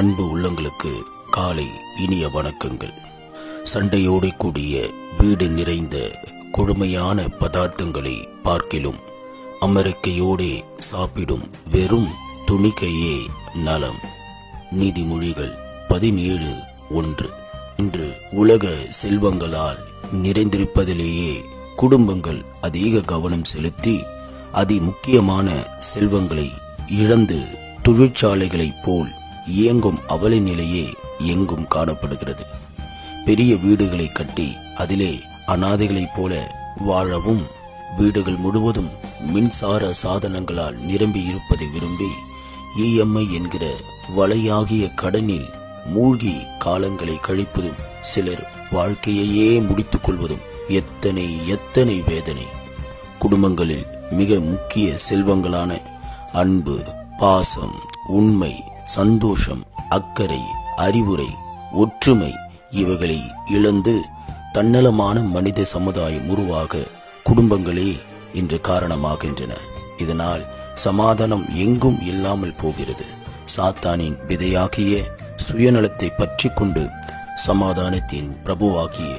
அன்பு உள்ளங்களுக்கு காலை இனிய வணக்கங்கள். சண்டையோடு கூடிய வீடு நிறைந்த கொடுமையான பதார்த்தங்களை பார்க்கிலும் அமெரிக்கையோடே சாப்பிடும் வெறும் துணிக்கையே நலம். நீதிமொழிகள் பதினேழு ஒன்று. இன்று உலக செல்வங்களால் நிறைந்திருப்பதிலேயே குடும்பங்கள் அதிக கவனம் செலுத்தி அதி முக்கியமான செல்வங்களை இழந்து தொழிற்சாலைகளைப் போல் இயங்கும் அவலை நிலையே எங்கும் காணப்படுகிறது. பெரிய வீடுகளை கட்டி அதிலே அனாதைகளைப் போல வாழவும் வீடுகள் முழுவதும் மின்சார சாதனங்களால் நிரம்பி இருப்பதை விரும்பி இஎம்ஐ என்கிற வலையாகிய கடனில் மூழ்கி காலங்களை கழிப்பதும் சிலர் வாழ்க்கையையே முடித்துக் கொள்வதும் எத்தனை எத்தனை வேதனை. குடும்பங்களில் மிக முக்கிய செல்வங்களான அன்பு பாசம் உண்மை சந்தோஷம் அக்கறை அறிவுரை ஒற்றுமை இவைகளை இழந்து தன்னலமான மனித சமுதாயம் உருவாக குடும்பங்களே இன்று காரணமாகின்றன. இதனால் சமாதானம் எங்கும் இல்லாமல் போகிறது. சாத்தானின் விதையாகிய சுயநலத்தை பற்றி கொண்டு சமாதானத்தின் பிரபுவாகிய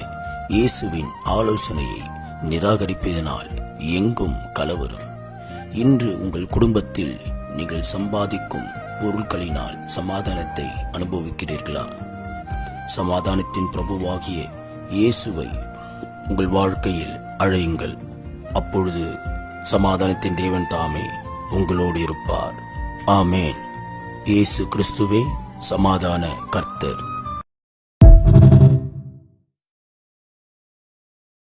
இயேசுவின் ஆலோசனையை நிராகரிப்பதனால் எங்கும் கலவரும். இன்று உங்கள் குடும்பத்தில் நீங்கள் சம்பாதிக்கும் பொருட்களினால் சமாதானத்தை அனுபவிக்கிறீர்களா? சமாதானத்தின் பிரபுவாகிய இயேசுவை உங்கள் வாழ்க்கையில் அழையுங்கள். அப்பொழுது சமாதானத்தின் தேவன் தாமே உங்களோடு இருப்பார். ஆமேன். இயேசு கிறிஸ்துவே சமாதான கர்த்தர்.